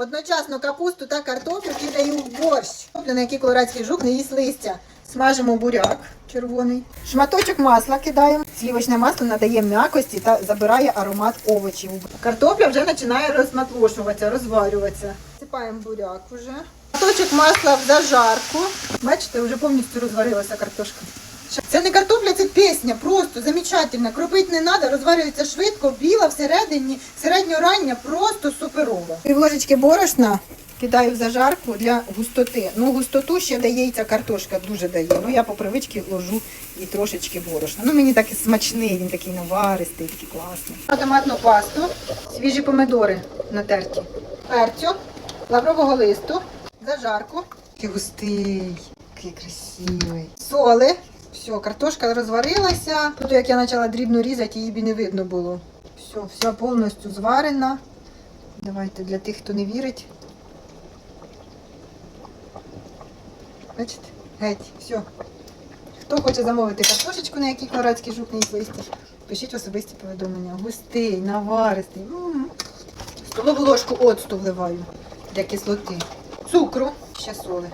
Одночасно капусту та картоплю кидаю в борщ. На який колорадський жук не їсть листя. Смажимо буряк червоний. Шматочок масла кидаємо. Слівочне масло надає м'якості та забирає аромат овочів. Картопля вже починає розматлошуватися, розварюватися. Сипаємо буряк уже. Шматочок масла в зажарку. Бачите, вже повністю розварилася картошка. Це не картопля, це пісня, просто замечательна. Кропити не треба, розварюється швидко, біла всередині, середньорання, просто суперово. Пів ложечки борошна кидаю в зажарку для густоти. Ну, густоту ще дає і ця картошка, дуже дає. Ну, я по привичці ложу і трошечки борошна. Ну, мені такий смачний, він такий наваристий, такий класний. Томатну пасту, свіжі помидори натерті, перцю, лаврового листу, зажарку. Який густий, який красивий. Соли. Все, картошка розварилася. Тут, як я почала дрібно різати, її б не видно було. Все, вся повністю зварена. Давайте для тих, хто не вірить. Бачите? Геть, все. Хто хоче замовити картошечку, на якій колорадський жук не їсть пишіть особисті повідомлення. Густий, наваристий. Столову ложку оцту вливаю для кислоти. Цукру, ще соли.